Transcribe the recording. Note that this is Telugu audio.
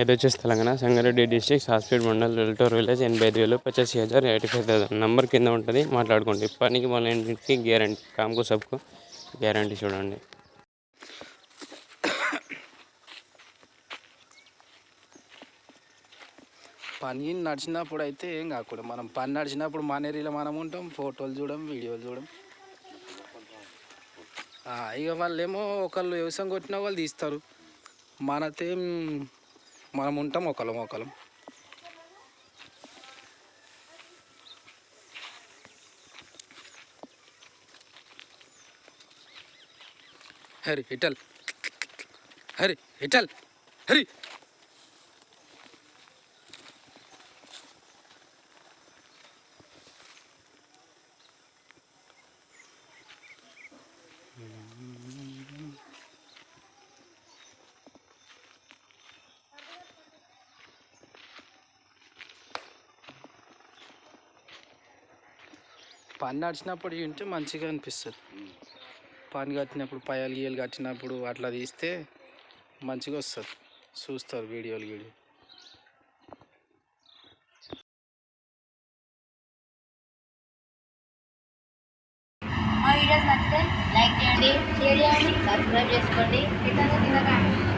ఇది వచ్చేసి తెలంగాణ సంగారెడ్డి డిస్ట్రిక్ట్ హాస్పిటల్ మండల్ రెల్టోర్ విలేజ్ ఎనభై ఐదు వేలు పచ్చాసి హజార్ ఎయిటీ ఫైవ్ థౌసండ్. నెంబర్ కింద ఉంటుంది మాట్లాడుకోండి. పనికి మళ్ళీ గ్యారంటీ కామ్కు సబ్కు గ్యారంటీ చూడండి. పని నడిచినప్పుడు అయితే ఏం కాకూడదు. మనం పని నడిచినప్పుడు మన ఏరియాలో మనం ఉంటాం ఫోటోలు చూడడం వీడియోలు చూడడం ఇక వాళ్ళు ఏమో ఒకళ్ళు వ్యవసాయం కొట్టిన వాళ్ళు తీస్తారు. మనతే మనం ఉంటాం ఒకళ్ళం ఒకళ్ళం. హరి ఇటల్. హరి ఇటల్. హరి. పని నడిచినప్పుడు ఉంటే మంచిగా అనిపిస్తుంది. పని కట్టినప్పుడు పయాలు గీయలు కట్టినప్పుడు అట్లా తీస్తే మంచిగా వస్తుంది. చూస్తారు వీడియోలు వీడియో మా వీడియోస్ నచ్చితే లైక్ చేయండి షేర్ చేయండి సబ్స్క్రైబ్ చేసుకోండి. ఇతరులకు కింద